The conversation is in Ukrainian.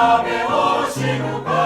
Слави осі